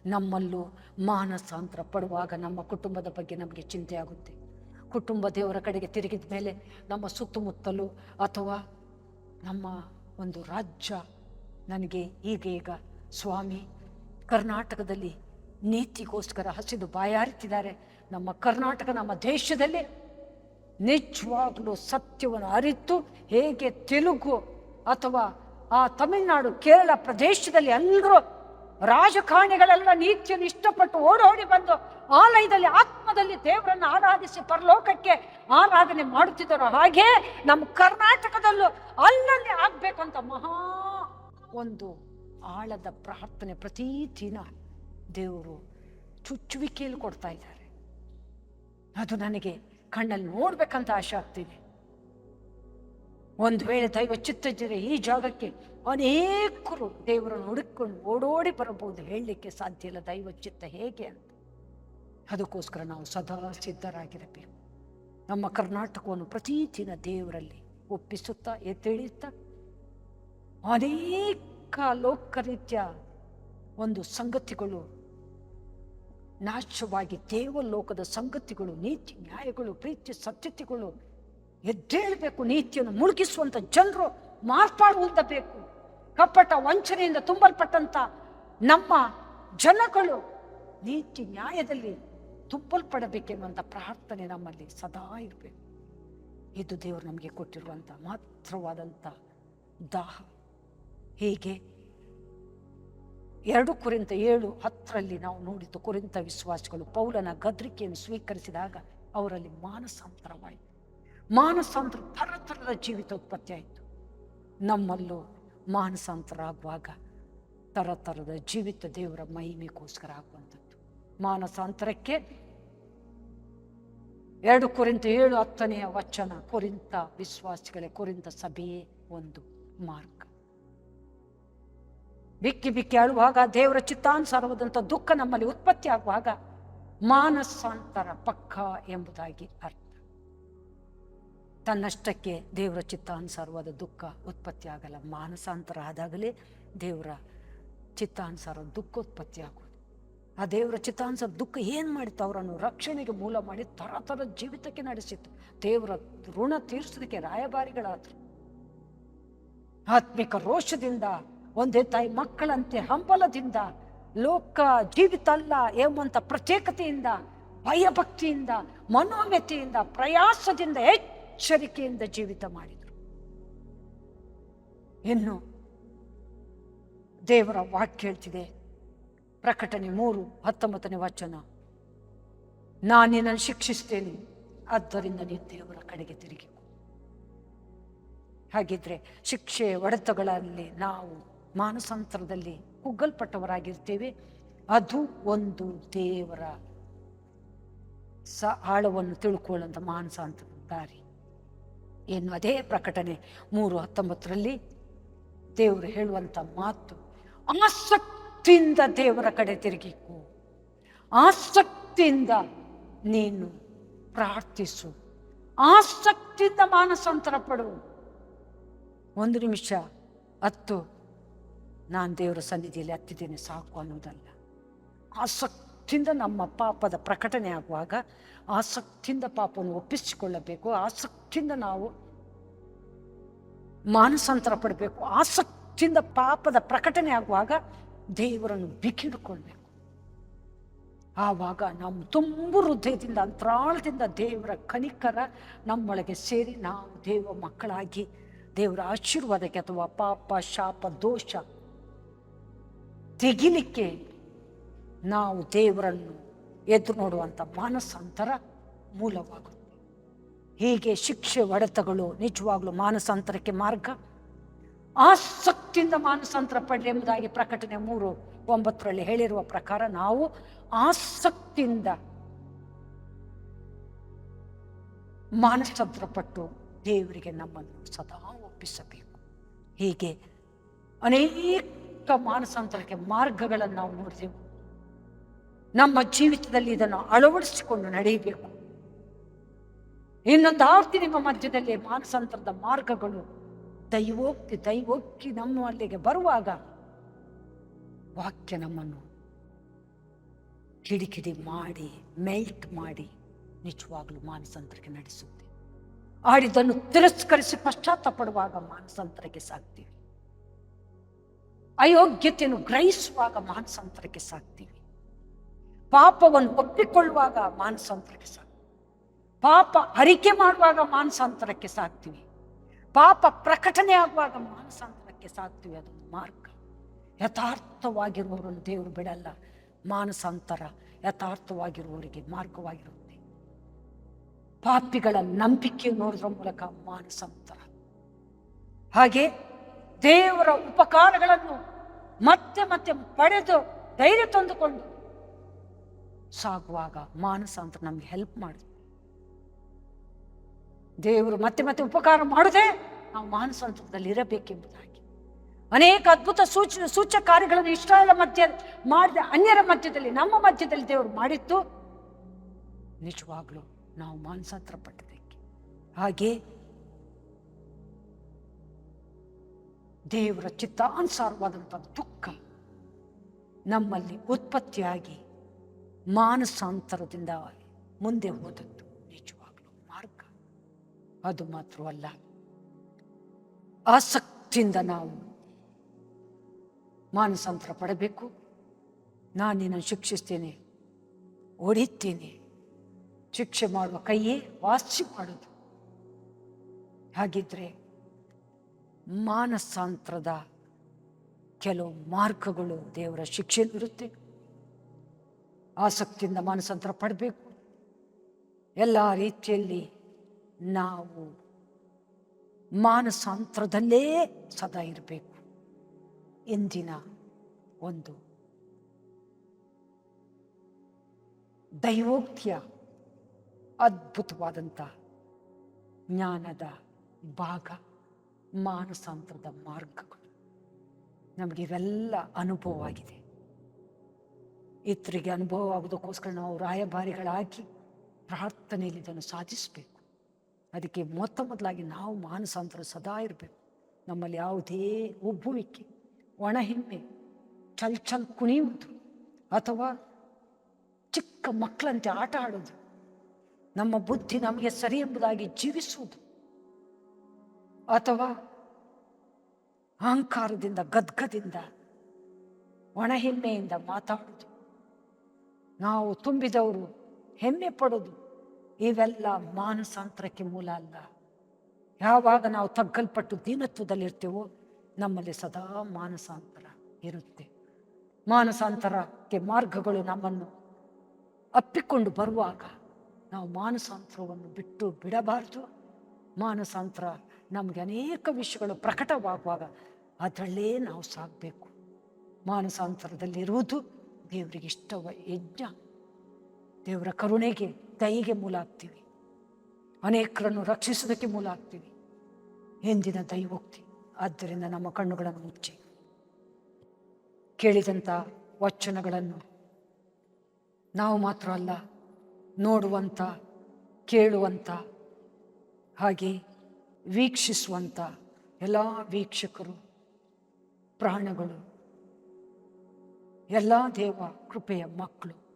ನಮ್ಮಲ್ಲೂ ಮಾನಸಾಂತರ ಪಡುವಾಗ ನಮ್ಮ ಕುಟುಂಬದ ಬಗ್ಗೆ ನಮಗೆ ಚಿಂತೆ ಆಗುತ್ತೆ. ಕುಟುಂಬ ದೇವರ ಕಡೆಗೆ ತಿರುಗಿದ ಮೇಲೆ ನಮ್ಮ ಸುತ್ತಮುತ್ತಲು ಅಥವಾ ನಮ್ಮ ಒಂದು ರಾಜ್ಯ ನನಗೆ ಈಗ ಈಗ ಸ್ವಾಮಿ ಕರ್ನಾಟಕದಲ್ಲಿ ನೀತಿಗೋಸ್ಕರ ಹಸಿದು ಬಾಯಾರಿತಿದ್ದಾರೆ. ನಮ್ಮ ಕರ್ನಾಟಕ ನಮ್ಮ ದೇಶದಲ್ಲಿ ನಿಜವಾಗಲೂ ಸತ್ಯವನ್ನು ಅರಿತು ಹೇಗೆ ತೆಲುಗು ಅಥವಾ ಆ ತಮಿಳುನಾಡು ಕೇರಳ ಪ್ರದೇಶದಲ್ಲಿ ಎಲ್ಲರೂ ರಾಜಕಾರಣಿಗಳೆಲ್ಲ ನೀತಿಯನ್ನು ಇಷ್ಟಪಟ್ಟು ಓಡೋಡಿ ಬಂದು ಆಲಯದಲ್ಲಿ, ಆತ್ಮದಲ್ಲಿ ದೇವರನ್ನು ಆರಾಧಿಸಿ ಪರಲೋಕಕ್ಕೆ ಆರಾಧನೆ ಮಾಡುತ್ತಿದ್ದರು ಹಾಗೆ ನಮ್ಮ ಕರ್ನಾಟಕದಲ್ಲೂ ಅಲ್ಲಲ್ಲಿ ಆಗ್ಬೇಕಂತ ಮಹಾ ಒಂದು ಆಳದ ಪ್ರಾರ್ಥನೆ ಪ್ರತಿ ದಿನ ದೇವರು ಚುಚ್ಚುವಿಕೆಯಲ್ಲಿ ಕೊಡ್ತಾ ಇದ್ದಾರೆ. ಅದು ನನಗೆ ಕಣ್ಣಲ್ಲಿ ನೋಡ್ಬೇಕಂತ ಆಶೆ ಆಗ್ತಿದೆ. ಒಂದು ವೇಳೆ ದೈವ ಚಿತ್ತಜ್ಜರೆ ಈ ಜಾಗಕ್ಕೆ ಅನೇಕರು ದೇವರನ್ನು ಹುಡುಕೊಂಡು ಓಡೋಡಿ ಬರಬಹುದು ಹೇಳಲಿಕ್ಕೆ ಸಾಧ್ಯ ಇಲ್ಲ. ದೈವ ಚಿತ್ತ ಹೇಗೆ ಅಂತ. ಅದಕ್ಕೋಸ್ಕರ ನಾವು ಸದಾ ಸಿದ್ಧರಾಗಿರಬೇಕು. ನಮ್ಮ ಕರ್ನಾಟಕವನ್ನು ಪ್ರತಿದಿನ ದೇವರಲ್ಲಿ ಒಪ್ಪಿಸುತ್ತಾ ಎತ್ತಿಳಿಯುತ್ತಾ ಅನೇಕ ಲೋಕ ರೀತಿಯ ಒಂದು ಸಂಗತಿಗಳು ನಾಶವಾಗಿ ದೇವಲೋಕದ ಸಂಗತಿಗಳು, ನೀತಿ ನ್ಯಾಯಗಳು, ಪ್ರೀತಿ ಸತ್ಯತೆಗಳು ಎದ್ದೇಳಬೇಕು, ನೀತಿಯನ್ನು ಮುಳುಗಿಸುವಂಥ ಜನರು ಮಾರ್ಪಾಡು ಹೊಂದಬೇಕು ಕಪಟ ವಂಚನೆಯಿಂದ ತುಂಬಲ್ಪಟ್ಟಂಥ ನಮ್ಮ ಜನಗಳು ನೀತಿ ನ್ಯಾಯದಲ್ಲಿ ತುಂಬಲ್ಪಡಬೇಕೆನ್ನುವಂಥ ಪ್ರಾರ್ಥನೆ ನಮ್ಮಲ್ಲಿ ಸದಾ ಇರಬೇಕು. ಇದು ದೇವರು ನಮಗೆ ಕೊಟ್ಟಿರುವಂಥ ಮಾತ್ರವಾದಂಥ ದಾಹ. ಹೀಗೆ ಎರಡು ಕುರಿತ ಏಳು ಹತ್ತರಲ್ಲಿ ನಾವು ನೋಡಿದ್ದು ಕುರಿತ ವಿಶ್ವಾಸಿಗಳು ಪೌಲನ ಗದ್ರಿಕೆಯನ್ನು ಸ್ವೀಕರಿಸಿದಾಗ ಅವರಲ್ಲಿ ಮಾನಸಾಂತರವಾಯಿತು. ಮಾನಸಾಂತರ ಜೀವಿತ ಉತ್ಪತ್ತಿ ಆಯಿತು. ನಮ್ಮಲ್ಲೂ ಮಾನಸಾಂತರ ಆಗುವಾಗ ಥರಥರದ ಜೀವಿತ ದೇವರ ಮಹಿಮೆಗೋಸ್ಕರ ಆಗುವಂಥದ್ದು. ಮಾನಸಾಂತರಕ್ಕೆ ಎರಡು ಕುರಿತ ಏಳು ಹತ್ತನೆಯ ವಚನ, ಕುರಿತ ವಿಶ್ವಾಸಿಗಳೇ, ಕುರಿತ ಸಭೆಯೇ ಒಂದು ಮಾರ್ಗ. ಬಿಕ್ಕಿ ಬಿಕ್ಕಿ ಅಳುವಾಗ ದೇವರ ಚಿತ್ತಾನುಸಾರವಾದಂಥ ದುಃಖ ನಮ್ಮಲ್ಲಿ ಉತ್ಪತ್ತಿ ಆಗುವಾಗ ಮಾನಸಾಂತರ ಪಕ್ಕ ಎಂಬುದಾಗಿ ಅರ್ಥ. ತನ್ನಷ್ಟಕ್ಕೆ ದೇವರ ಚಿತ್ತಾನುಸಾರವಾದ ದುಃಖ ಉತ್ಪತ್ತಿ ಆಗಲ್ಲ. ಮಾನಸಾಂತರ ಆದಾಗಲೇ ದೇವರ ಚಿತ್ತಾನುಸಾರ ದುಃಖ ಉತ್ಪತ್ತಿ ಆಗೋದು. ಆ ದೇವರ ಚಿತ್ತಾನುಸಾರ ದುಃಖ ಏನು ಮಾಡಿತ್ತು? ಅವರನ್ನು ರಕ್ಷಣೆಗೆ ಮೂಲ ಮಾಡಿ ಥರ ಥರ ಜೀವಿತಕ್ಕೆ ನಡೆಸಿತ್ತು. ದೇವರ ಋಣ ತೀರಿಸೋದಕ್ಕೆ ರಾಯಭಾರಿಗಳಾದರು. ಆತ್ಮಿಕ ರೋಷದಿಂದ, ಒಂದೇ ತಾಯಿ ಮಕ್ಕಳಂತೆ ಹಂಬಲದಿಂದ, ಲೋಕ ಜೀವಿತ ಅಲ್ಲ ಎಂಬಂಥ ಪ್ರತ್ಯೇಕತೆಯಿಂದ, ಭಯಭಕ್ತಿಯಿಂದ ಮನೋವ್ಯತೆಯಿಂದ ಪ್ರಯಾಸದಿಂದ ಎಚ್ಚರಿಕೆಯಿಂದ ಜೀವಿತ ಮಾಡಿದರು. ಇನ್ನು ದೇವರ ವಾಕ್ಯ ಹೇಳ್ತಿದೆ. ಪ್ರಕಟಣೆ ಮೂರು, ಹತ್ತೊಂಬತ್ತನೇ ವಚನ. ನಾನು ನಿನ್ನನ್ನು ಶಿಕ್ಷಿಸ್ತೇನೆ ಆದ್ದರಿಂದ ನೀನು ದೇವರ ಕಡೆಗೆ ತಿರುಗಿ ಹಾಗಿದ್ರೆ ಶಿಕ್ಷೆ ಒಡೆತಗಳಲ್ಲಿ ನಾವು ಮಾನಸಾಂತರದಲ್ಲಿ ಕುಗ್ಗಲ್ಪಟ್ಟವರಾಗಿರ್ತೇವೆ ಅದು ಒಂದು ದೇವರ ಸ ಆಳವನ್ನು ತಿಳ್ಕೊಳ್ಳುವಂಥ ಮಾನಸಾಂತರದ ದಾರಿ. ಅದೇ ಪ್ರಕಟಣೆ ಮೂರು ಹತ್ತೊಂಬತ್ತರಲ್ಲಿ ದೇವರು ಹೇಳುವಂಥ ಮಾತು, ಆಸಕ್ತಿಯಿಂದ ದೇವರ ಕಡೆ ತಿರುಗಿಕು, ಆಸಕ್ತಿಯಿಂದ ನೀನು ಪ್ರಾರ್ಥಿಸು, ಆಸಕ್ತಿಯಿಂದ ಮಾನಸಾಂತರ ಪಡು. ಒಂದು ನಿಮಿಷ ಹತ್ತು ನಾನು ದೇವರ ಸನ್ನಿಧಿಯಲ್ಲಿ ಹತ್ತಿದ್ದೇನೆ, ಸಾಕು ಅನ್ನೋದಲ್ಲ. ಆಸಕ್ತಿಯಿಂದ ನಮ್ಮ ಪಾಪದ ಪ್ರಕಟಣೆ ಆಗುವಾಗ ಆಸಕ್ತಿಯಿಂದ ಪಾಪವನ್ನು ಒಪ್ಪಿಸಿಕೊಳ್ಳಬೇಕು, ಆಸಕ್ತಿಯಿಂದ ನಾವು ಮಾನಸಾಂತರ ಪಡಬೇಕು. ಆಸಕ್ತಿಯಿಂದ ಪಾಪದ ಪ್ರಕಟಣೆ ಆಗುವಾಗ ದೇವರನ್ನು ಬಿಕ್ಕಿಡ್ಕೊಳ್ಬೇಕು ಆವಾಗ ನಮ್ಮ ತುಂಬ ಹೃದಯದಿಂದ, ಅಂತರಾಳದಿಂದ ದೇವರ ಕನಿಕರ ನಮ್ಮೊಳಗೆ ಸೇರಿ ನಾವು ದೇವ ಮಕ್ಕಳಾಗಿ, ದೇವರ ಆಶೀರ್ವಾದಕ್ಕೆ ಅಥವಾ ಪಾಪ, ಶಾಪ, ದೋಷ ತೆಗಿಲಿಕ್ಕೆ ನಾವು ದೇವರನ್ನು ಎದುರು ನೋಡುವಂಥ ಮಾನಸಾಂತರ ಮೂಲವಾಗುತ್ತೆ ಹೀಗೆ ಶಿಕ್ಷೆ ಒಡೆತಗಳು ನಿಜವಾಗ್ಲೂ ಮಾನಸಾಂತರಕ್ಕೆ ಮಾರ್ಗ? ಆಸಕ್ತಿಯಿಂದ ಮಾನಸಾಂತರ ಪಡೆ ಎಂಬುದಾಗಿ ಪ್ರಕಟಣೆ ಮೂರು ಒಂಬತ್ತರಲ್ಲಿ ಹೇಳಿರುವ ಪ್ರಕಾರ ನಾವು ಆಸಕ್ತಿಯಿಂದ ಮಾನಸಾಂತರ ಪಟ್ಟು ದೇವರಿಗೆ ನಮ್ಮನ್ನು ಸದಾ ಒಪ್ಪಿಸಬೇಕು. ಹೀಗೆ ಅನೇಕ ಮಾನಸಾಂತರಕ್ಕೆ ಮಾರ್ಗಗಳನ್ನು ನಾವು ನೋಡಿದೆವು ನಮ್ಮ ಜೀವಿತದಲ್ಲಿ ಇದನ್ನು ಅಳವಡಿಸಿಕೊಂಡು ನಡೆಯಬೇಕು. ಇನ್ನೊಂದು ಆರ್ತಿ ನಿಮ್ಮ ಮಧ್ಯದಲ್ಲಿ ಮಾನಸಂತ್ರದ ಮಾರ್ಗಗಳು. ದೈವೋಕ್ತಿ ದೈವೋಕ್ತಿ ನಮ್ಮ ಅಲ್ಲಿಗೆ ಬರುವಾಗ ವಾಕ್ಯ ನಮ್ಮನ್ನು ಕಿಡಿಕಿಡಿ ಮಾಡಿ ಮೆಲ್ಟ್ ಮಾಡಿ ನಿಜವಾಗ್ಲೂ ಮಾನಸಂತ್ರಕ್ಕೆ ನಡೆಸುತ್ತೆ. ಆಡಿದ್ದನ್ನು ತಿರಸ್ಕರಿಸಿ ಪಶ್ಚಾತ್ತಾಪಡುವಾಗ ಮಾನಸಂತ್ರಕ್ಕೆ ಸಾಕ್ತೀವಿ. ಅಯೋಗ್ಯತೆಯನ್ನು ಗ್ರಹಿಸುವಾಗ ಮಾನಸಾಂತರಕ್ಕೆ ಸಾಕ್ತೀವಿ. ಪಾಪವನ್ನು ಒಪ್ಪಿಕೊಳ್ಳುವಾಗ ಮಾನಸಂತ್ರಕ್ಕೆ ಸಾಕ್ತೀವಿ. ಪಾಪ ಅರಿಕೆ ಮಾಡುವಾಗ ಮಾನಸಾಂತರಕ್ಕೆ ಸಾಕ್ತೀವಿ. ಪಾಪ ಪ್ರಕಟಣೆ ಆಗುವಾಗ ಮಾನಸಾಂತರಕ್ಕೆ ಸಾಕ್ತೀವಿ. ಅದೊಂದು ಮಾರ್ಗ. ಯಥಾರ್ಥವಾಗಿರುವವರನ್ನು ದೇವರು ಬಿಡಲ್ಲ. ಮಾನಸಾಂತರ ಯಥಾರ್ಥವಾಗಿರುವವರಿಗೆ ಮಾರ್ಗವಾಗಿರುತ್ತೆ. ಪಾಪಿಗಳ ನಂಬಿಕೆ ನೋಡೋದ್ರ ಮೂಲಕ ಮಾನಸಾಂತರ. ಹಾಗೆ ದೇವರ ಉಪಕಾರಗಳನ್ನು ಮತ್ತೆ ಮತ್ತೆ ಪಡೆದು ಧೈರ್ಯ ತಂದುಕೊಂಡು ಸಾಗುವಾಗ ಮಾನಸಾಂತರ ನಮ್ಗೆ ಹೆಲ್ಪ್ ಮಾಡುತ್ತೆ. ದೇವರು ಮತ್ತೆ ಮತ್ತೆ ಉಪಕಾರ ಮಾಡದೆ ನಾವು ಮಾನಸಾಂತರದಲ್ಲಿ ಇರಬೇಕೆಂಬುದಾಗಿ. ಅನೇಕ ಅದ್ಭುತ ಸೂಚ ಸೂಚ ಕಾರ್ಯಗಳನ್ನು ಇಷ್ಟರ ಮಧ್ಯ ಮಾಡಿದ ಅನ್ಯರ ಮಧ್ಯದಲ್ಲಿ, ನಮ್ಮ ಮಧ್ಯದಲ್ಲಿ ದೇವರು ಮಾಡಿತ್ತು ನಿಜವಾಗ್ಲೂ ನಾವು ಮಾನಸಾಂತರ ಪಟ್ಟದಕ್ಕೆ ಹಾಗೆ ದೇವರ ಚಿತ್ತಾನುಸಾರವಾದಂಥ ದುಃಖ ನಮ್ಮಲ್ಲಿ ಉತ್ಪತ್ತಿಯಾಗಿ ಮಾನಸಾಂತರದಿಂದ ಮುಂದೆ ಹೋದದ್ದು. ಅದು ಮಾತ್ರವಲ್ಲ ಆಸಕ್ತಿಯಿಂದ ನಾವು ಮಾನಸಾಂತರ ಪಡಬೇಕು. ನಾನು ನಿನ್ನನ್ನು ಶಿಕ್ಷಿಸ್ತೇನೆ ಹೊಡಿತೀನಿ ಶಿಕ್ಷೆ ಮಾಡುವ ಕೈಯೇ ವಾಸಿ ಮಾಡೋದು ಹಾಗಿದ್ರೆ ಮಾನಸಾಂತರದ ಕೆಲವು ಮಾರ್ಗಗಳು ದೇವರ ಶಿಕ್ಷೆಯಲ್ಲಿರುತ್ತೆ. ಆಸಕ್ತಿಯಿಂದ ಮಾನಸಾಂತರ ಪಡಬೇಕು. ಎಲ್ಲ ರೀತಿಯಲ್ಲಿ ನಾವು ಮಾನಸಾಂತರದಲ್ಲೇ ಸದಾ ಇರಬೇಕು. ಎಂದಿನ ಒಂದು ದೈವೋಕ್ತಿಯ ಅದ್ಭುತವಾದಂಥ ಜ್ಞಾನದ ಭಾಗ ಮಾನಸಾಂತರದ ಮಾರ್ಗಗಳು. ನಮಗೆ ಇವೆಲ್ಲ ಅನುಭವ ಆಗಿದೆ ಇತರಿಗೆ ಅನುಭವ ಆಗೋದಕ್ಕೋಸ್ಕರ ನಾವು ರಾಯಭಾರಿಗಳಾಗಿ ಪ್ರಾರ್ಥನೆಯಲ್ಲಿ ಇದನ್ನು ಸಾಧಿಸಬೇಕು. ಅದಕ್ಕೆ ಮೊತ್ತ ಮೊದಲಾಗಿ ನಾವು ಮಾನಸಾಂತರ ಸದಾ ಇರಬೇಕು. ನಮ್ಮಲ್ಲಿ ಯಾವುದೇ ಒಬ್ಬುವಿಕೆ, ಒಣಹಿಮ್ಮೆ ಚಲ್ ಚಲ್ ಕುಣಿಯುವುದು ಅಥವಾ ಚಿಕ್ಕ ಮಕ್ಕಳಂತೆ ಆಟ ಆಡೋದು ನಮ್ಮ ಬುದ್ಧಿ ನಮಗೆ ಸರಿ ಎಂಬುದಾಗಿ ಜೀವಿಸುವುದು ಅಥವಾ ಅಹಂಕಾರದಿಂದ, ಗದ್ಗದಿಂದ, ಒಣಹಿಮ್ಮೆಯಿಂದ ಮಾತಾಡೋದು ನಾವು ತುಂಬಿದವರು ಹೆಮ್ಮೆ ಪಡೋದು ಇವೆಲ್ಲ ಮಾನಸಾಂತರಕ್ಕೆ ಮೂಲ ಅಲ್ಲ. ಯಾವಾಗ ನಾವು ತಗ್ಗಲ್ಪಟ್ಟು ದೀನತ್ವದಲ್ಲಿರ್ತೀವೋ ನಮ್ಮಲ್ಲಿ ಸದಾ ಮಾನಸಾಂತರ ಇರುತ್ತೆ. ಮಾನಸಾಂತರಕ್ಕೆ ಮಾರ್ಗಗಳು ನಮ್ಮನ್ನು ಅಪ್ಪಿಕೊಂಡು ಬರುವಾಗ ನಾವು ಮಾನಸಾಂತರವನ್ನು ಬಿಟ್ಟು ಬಿಡಬಾರ್ದು. ಮಾನಸಾಂತರ ನಮಗೆ ಅನೇಕ ವಿಷಯಗಳು ಪ್ರಕಟವಾಗುವಾಗ ಅದರಲ್ಲೇ ನಾವು ಸಾಗಬೇಕು. ಮಾನಸಾಂತರದಲ್ಲಿರುವುದು ದೇವರಿಗೆ ಇಷ್ಟವ ಯಜ್ಞ. ದೇವರ ಕರುಣೆಗೆ, ದಯೆಗೆ ಮೂಲ ಆಗ್ತೀವಿ ಅನೇಕರನ್ನು ರಕ್ಷಿಸೋದಕ್ಕೆ ಮೂಲ ಆಗ್ತೀವಿ ಎಂದಿನ ದೈವೋಕ್ತಿ, ಆದ್ದರಿಂದ ನಮ್ಮ ಕಣ್ಣುಗಳನ್ನು ಮುಚ್ಚಿ. ಕೇಳಿದಂಥ ವಚನಗಳನ್ನು ನಾವು ಮಾತ್ರ ಅಲ್ಲ, ನೋಡುವಂಥ, ಕೇಳುವಂಥ, ಹಾಗೆ ವೀಕ್ಷಿಸುವಂಥ ಎಲ್ಲ ವೀಕ್ಷಕರು, ಪ್ರಾಣಗಳು, ಎಲ್ಲ ದೇವ ಕೃಪೆಯ ಮಕ್ಕಳು.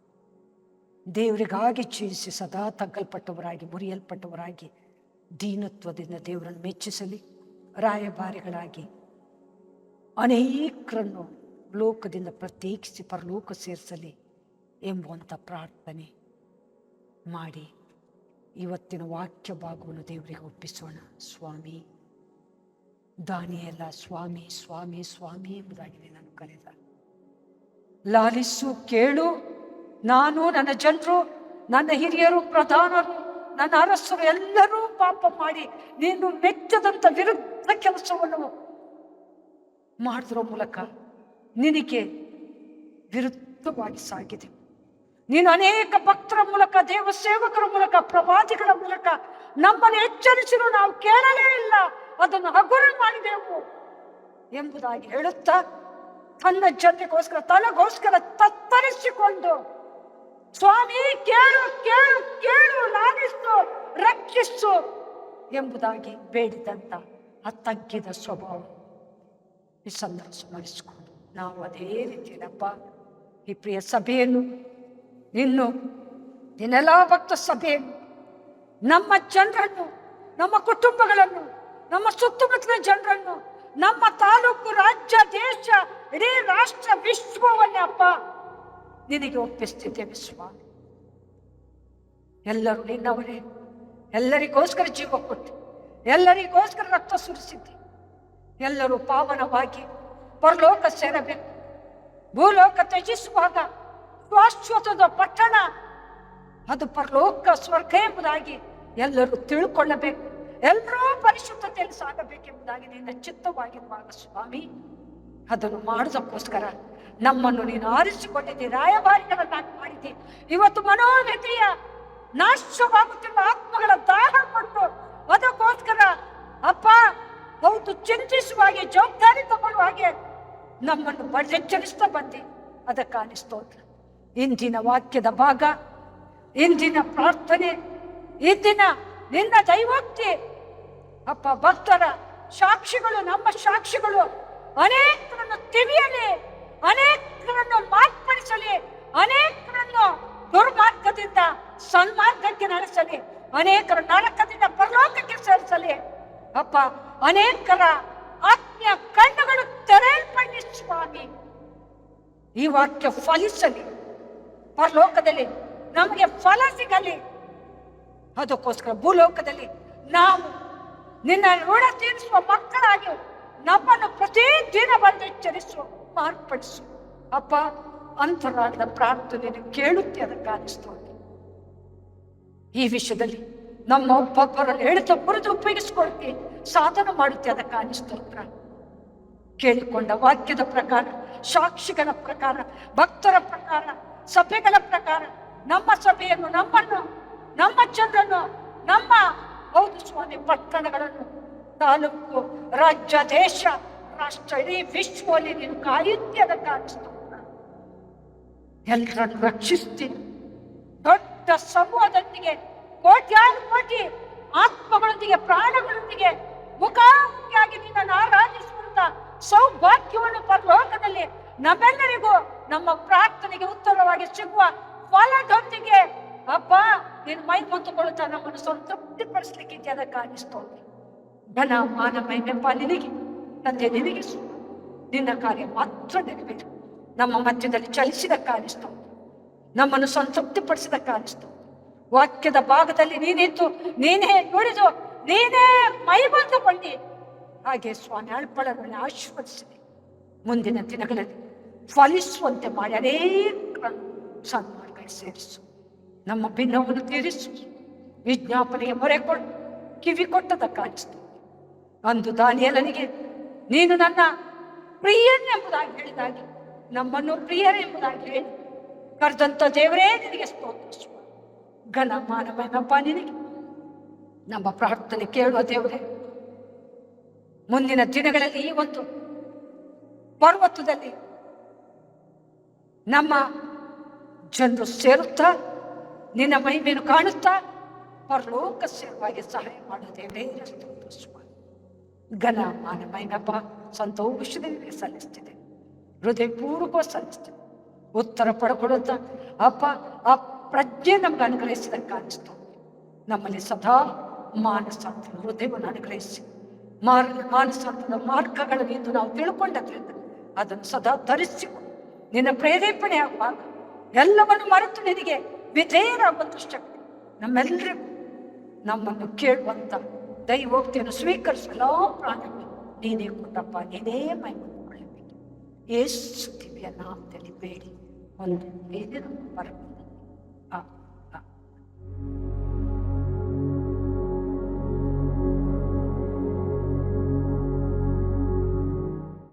ದೇವರಿಗಾಗಿ ಜೀವಿಸಿ ಸದಾ ತಗ್ಗಲ್ಪಟ್ಟವರಾಗಿ, ಮುರಿಯಲ್ಪಟ್ಟವರಾಗಿ, ದೀನತ್ವದಿಂದ ದೇವರನ್ನು ಮೆಚ್ಚಿಸಲಿ, ರಾಯಭಾರಿಗಳಾಗಿ. ಅನೇಕರನ್ನು ಲೋಕದಿಂದ ಪ್ರತ್ಯೇಕಿಸಿ, ಪರಲೋಕ ಸೇರಿಸಲಿ ಎಂಬುವಂಥ ಪ್ರಾರ್ಥನೆ ಮಾಡಿ ಇವತ್ತಿನ ವಾಕ್ಯ ಭಾಗವನ್ನು ದೇವರಿಗೆ ಒಪ್ಪಿಸೋಣ. ಸ್ವಾಮಿ, ದಾನಿಯಲ್ಲ ಸ್ವಾಮಿ ಸ್ವಾಮಿ ಸ್ವಾಮಿ ಎಂಬುದಾಗಿ ನಾನು ಕರೆದ. ಲಾಲಿಸು, ಕೇಳು ನಾನು ನನ್ನ ಜನರು, ನನ್ನ ಹಿರಿಯರು, ಪ್ರಧಾನರು, ನನ್ನ ಅರಸರು ಎಲ್ಲರೂ ಪಾಪ ಮಾಡಿ ನೀನು ಮೆಚ್ಚದಂಥ ವಿರುದ್ಧ ಕೆಲಸವನ್ನು ಮಾಡಿದ್ರ ಮೂಲಕ ನಿನಗೆ ವಿರುದ್ಧವಾಗಿ ಸಾಗಿದೆ. ನೀನು ಅನೇಕ ಭಕ್ತರ ಮೂಲಕ ದೇವ ಸೇವಕರ ಮೂಲಕ, ಪ್ರವಾದಿಗಳ ಮೂಲಕ ನಮ್ಮನ್ನು ಎಚ್ಚರಿಸಲು ನಾವು ಕೇಳಲೇ ಇಲ್ಲ. ಅದನ್ನು ಹಗುರ ಮಾಡಿದೆವು ಎಂಬುದಾಗಿ ಹೇಳುತ್ತಾ ತನ್ನ ಜನರಿಗೋಸ್ಕರ, ತನಗೋಸ್ಕರ ತತ್ತರಿಸಿಕೊಂಡು ಸ್ವಾಮಿ, ಕೇಳು ಕೇಳು ಕೇಳು ಲಾಲಿಸು ರಕ್ಷಿಸು ಎಂಬುದಾಗಿ ಬೇಡಿದಂತ ಆ ತಗ್ಗಿದ ಸ್ವಭಾವ ಈ ಸಂದರ್ಭ ಸ್ಮರಿಸಿಕೊಂಡು ನಾವು ಅದೇ ರೀತಿಯಪ್ಪ ಈ ಪ್ರಿಯ ಸಭೆಯನ್ನು ಇನ್ನು ದಿನೆಲ್ಲ ಭಕ್ತ ಸಭೆಯನ್ನು, ನಮ್ಮ ಜನರನ್ನು, ನಮ್ಮ ಕುಟುಂಬಗಳನ್ನು, ನಮ್ಮ ಸುತ್ತಮುತ್ತಲಿನ ಜನರನ್ನು, ನಮ್ಮ ತಾಲೂಕು, ರಾಜ್ಯ, ದೇಶ, ಇಡೀ ರಾಷ್ಟ್ರ ವಿಶ್ವವನ್ನೇ ಅಪ್ಪ ನಿನಗೆ ಒಪ್ಪಿಸ್ತಿದ್ದೇವೆ ಸ್ವಾಮಿ ಎಲ್ಲರೂ ನಿನ್ನವರೇ. ಎಲ್ಲರಿಗೋಸ್ಕರ ಜೀವ ಕೊಟ್ಟು, ಎಲ್ಲರಿಗೋಸ್ಕರ ರಕ್ತ ಸುರಿಸಿದ್ದೆ. ಎಲ್ಲರೂ ಪಾವನವಾಗಿ ಪರಲೋಕ ಸೇರಬೇಕು. ಭೂಲೋಕ ತ್ಯಜಿಸುವಾಗ ಶಾಶ್ವತದ ಪಟ್ಟಣ, ಅದು ಪರಲೋಕ ಸ್ವರ್ಗ ಎಂಬುದಾಗಿ ಎಲ್ಲರೂ ತಿಳ್ಕೊಳ್ಳಬೇಕು. ಎಲ್ಲರೂ ಪರಿಶುದ್ಧತೆಯಲ್ಲಿ ಸಾಗಬೇಕೆಂಬುದಾಗಿ ನಿನ್ನ ಚಿತ್ತವಾಗಿರುವಾಗ ಸ್ವಾಮಿ, ಅದನ್ನು ಮಾಡೋದಕ್ಕೋಸ್ಕರ ನಮ್ಮನ್ನು ನೀನು ಆರಿಸಿಕೊಂಡಿದ್ದಿ ರಾಯಭಾರಿಗಳನ್ನಾಗಿ ಮಾಡಿದ್ದಿ. ಇವತ್ತು ಮನೋವ್ಯತೆಯ ನಾಶವಾಗುತ್ತಿರುವ ಆತ್ಮಗಳ ದಾಹ ಕೊಟ್ಟು ಅದಕ್ಕೋಸ್ಕರ ಅಪ್ಪ ಹೌದು ಚಿಂತಿಸುವ ಹಾಗೆ, ಜವಾಬ್ದಾರಿ ತಗೊಳ್ಳುವ ಹಾಗೆ ನಮ್ಮನ್ನು ಬಡ್ಡೆಚ್ಚರಿಸ್ತಾ ಬಂದಿ. ಅದಕ್ಕಾಗಿ ಸ್ತೋತ್ರ. ಇಂದಿನ ವಾಕ್ಯದ ಭಾಗ, ಇಂದಿನ ಪ್ರಾರ್ಥನೆ, ಇಂದಿನ ನಿನ್ನ ದೈವೋಕ್ತಿ. ಅಪ್ಪ, ಭಕ್ತರ ಸಾಕ್ಷಿಗಳು, ನಮ್ಮ ಸಾಕ್ಷಿಗಳು ಅನೇಕರನ್ನು ತಿವಿಯಲಿ ಅನೇಕರನ್ನು ಮಾರ್ಪಡಿಸಲಿ, ಅನೇಕರನ್ನು ದುರ್ಮಾರ್ಗದಿಂದ ಸನ್ಮಾರ್ಗಕ್ಕೆ ನಡೆಸಲಿ, ಅನೇಕರ ನರಕದಿಂದ ಪರಲೋಕಕ್ಕೆ ಸೇರಿಸಲಿ. ಅಪ್ಪ, ಅನೇಕರ ಆತ್ಮೀಯ ಕಣ್ಣುಗಳು ತೆರೆಯಲ್ಪಡಿ ಸ್ವಾಮಿ ಈ ವಾಕ್ಯ ಫಲಿಸಲಿ. ಪರಲೋಕದಲ್ಲಿ ನಮಗೆ ಫಲ ಸಿಗಲಿ. ಅದಕ್ಕೋಸ್ಕರ ಭೂಲೋಕದಲ್ಲಿ ನಾವು ನಿನ್ನ ಋಣ ತೀರಿಸುವ ಮಕ್ಕಳಾಗಿ ನಮ್ಮನ್ನು ಪ್ರತಿದಿನ ಬಂದು ಎಚ್ಚರಿಸು. ಮಾರ್ಪಡಿಸು. ಅಪ್ಪ, ಅಂತರಾಳದ ಪ್ರಾರ್ಥನೆ ಕೇಳುತ್ತೆ ಅದಕ್ಕೆ ಅನಿಸ್ತು ಈ ವಿಷಯದಲ್ಲಿ ನಮ್ಮ ಒಬ್ಬೊಬ್ಬರಲ್ಲಿ ಹೇಳಿದ ಮುರಿದು ಉಪಯೋಗಿಸ್ಕೊಳ್ತಿ. ಸಾಧನ ಮಾಡುತ್ತೆ ಅದಕ್ಕೆ ಅನಿಸ್ತೋತ್ರ ಕೇಳಿಕೊಂಡ ವಾಕ್ಯದ ಪ್ರಕಾರ, ಸಾಕ್ಷಿಗಳ ಪ್ರಕಾರ, ಭಕ್ತರ ಪ್ರಕಾರ, ಸಭೆಗಳ ಪ್ರಕಾರ, ನಮ್ಮ ಸಭೆಯನ್ನು, ನಮ್ಮನ್ನು, ನಮ್ಮ ಜನರನ್ನು ನಮ್ಮ ಹೌದು ಸ್ವಾಮಿ ಪಟ್ಟಣಗಳನ್ನು, ತಾಲೂಕು, ರಾಜ್ಯ, ದೇಶ ರಾಷ್ಟ್ರ ಇಡೀ ವಿಶ್ವದಲ್ಲಿ ನೀನು ಕಾಯುತ್ತೆ ಕಾಣಿಸ್ತು ಎಲ್ಲರನ್ನು ರಕ್ಷಿಸ್ತೀನಿ. ದೊಡ್ಡ ಸಮೂಹದೊಂದಿಗೆ ಕೋಟ್ಯಾನು ಕೋಟಿ ಆತ್ಮಗಳೊಂದಿಗೆ, ಪ್ರಾಣಗಳೊಂದಿಗೆ ಮುಖಾಮುಖಿಯಾಗಿ ನಿನ್ನನ್ನು ಆರಾಧಿಸುವಂತ ಸೌಭಾಗ್ಯವನ್ನು ಪರಲೋಕದಲ್ಲಿ ನಮ್ಮೆಲ್ಲರಿಗೂ ನಮ್ಮ ಪ್ರಾರ್ಥನೆಗೆ ಉತ್ತರವಾಗಿ ಸಿಗುವ ಫಲದೊಂದಿಗೆ ಅಪ್ಪ ನಿನ್ ಮೈ ಹೊತ್ತುಕೊಳ್ಳುತ್ತಾ ನಮ್ಮನ್ನು ಸಂತೃಪ್ತಿಪಡಿಸ್ಲಿಕ್ಕೆ ಜನ ಕಾಣಿಸ್ತೋದು ಘನ ಮಾನ ಮೈ ನಿನಗೆ. ತಂದೆ, ನಿನಗೆ ನಿನ್ನ ಕಾರ್ಯ ಮಾತ್ರ ನೆರವೇರು. ನಮ್ಮ ಮಧ್ಯದಲ್ಲಿ ಚಲಿಸಿದ ಕಾಣಿಸ್ತು ನಮ್ಮನ್ನು ಸಂತೃಪ್ತಿಪಡಿಸಿದ ಕಾಣಿಸ್ತು ವಾಕ್ಯದ ಭಾಗದಲ್ಲಿ ನೀನಿತ್ತು ನೀನೇ ನುಡಿದು ನೀನೇ ಮೈ ಬಂದುಕೊಂಡಿ ಹಾಗೆ ಸ್ವಾಮಿ ಅಳ್ಪಳಗಳನ್ನು ಆಶೀರ್ವದಿಸಿದೆ. ಮುಂದಿನ ದಿನಗಳಲ್ಲಿ ಫಲಿಸುವಂತೆ ಮಾಡಿ ಅನೇಕ ಸನ್ಮಾರ್ಗಕ್ಕೆ ಸೇರಿಸು. ನಮ್ಮ ಭಿನ್ನವನ್ನು ತೀರಿಸು. ವಿಜ್ಞಾಪನೆಗೆ ಮೊರೆ ಕೊಟ್ಟು ಕಿವಿ ಕೊಟ್ಟದ ಕಾಣಿಸ್ತು ಅಂದು ದಾನಿಯಲನಿಗೆ ನೀನು ನನ್ನ ಪ್ರಿಯನೆಂಬುದಾಗಿ ಹೇಳಿದಾಗೆ. ನಮ್ಮನ್ನು ಪ್ರಿಯರೆಂಬುದಾಗಿ ಹೇಳಿ. ಕರೆದಂತ ದೇವರೇ, ನಿನಗೆ ಸ್ತೋತ್ರ. ಘನ ಮಾನವನಪ್ಪ ನಿನಗೆ? ನಮ್ಮ ಪ್ರಾರ್ಥನೆ ಕೇಳುವ ದೇವರೇ, ಮುಂದಿನ ದಿನಗಳಲ್ಲಿ ಈ ಒಂದು ಪರ್ವತದಲ್ಲಿ ನಮ್ಮ ಜನರು ಸೇರುತ್ತಾ, ನಿನ್ನ ಮಹಿಮೆಯನ್ನು ಕಾಣುತ್ತಾ, ಪರಲೋಕ ಸೇರುವಾಗಿ ಸಹಾಯ ಮಾಡುತ್ತೇವೆ ಘನ ಮಾನ ಮೈನಪ್ಪ ಸಂತೋಷದಿಂದ ಸಲ್ಲಿಸ್ತಿದೆ. ಹೃದಯಪೂರ್ವಕ ಸಲ್ಲಿಸ್ತಿದೆ. ಉತ್ತರ ಪಡ್ಕೊಡುತ್ತ ಅಪ್ಪ, ಆ ಪ್ರಜ್ಞೆ ನಮ್ಗೆ ಅನುಗ್ರಹಿಸಿದಂಗೆ ಕಾಣಿಸ್ತು. ನಮ್ಮಲ್ಲಿ ಸದಾ ಮಾನಸಾಂತ ಹೃದಯವನ್ನು ಅನುಗ್ರಹಿಸಿ ಮಾರ್ ಮಾನಸಾಂತದ ಮಾರ್ಗಗಳನ್ನು ಇಂದು ನಾವು ತಿಳ್ಕೊಂಡದ್ರಿಂದ ಅದನ್ನು ಸದಾ ಧರಿಸಿಕೊಂಡು ನಿನ್ನ ಪ್ರೇರೇಪಣೆ ಅಪ್ಪ ಎಲ್ಲವನ್ನು ಮರೆತು ನಿನಗೆ ವಿಧೇಯರಾಗುವಂತ ಶಕ್ತಿ ನಮ್ಮೆಲ್ಲರಿಗೂ ನಮ್ಮನ್ನು ಕೇಳುವಂತ ದೈವೋಕ್ತಿಯನ್ನು ಸ್ವೀಕರಿಸಲೋ ಪ್ರಾಣಗಳು ನೀನೇ ಕೊಟ್ಟಪ್ಪ ನೀನೇ ಮೈ ಎಷ್ಟು ದಿವ್ಯ ನಾಮದಲ್ಲಿ ಬೇಡಿ ಒಂದು ಬರ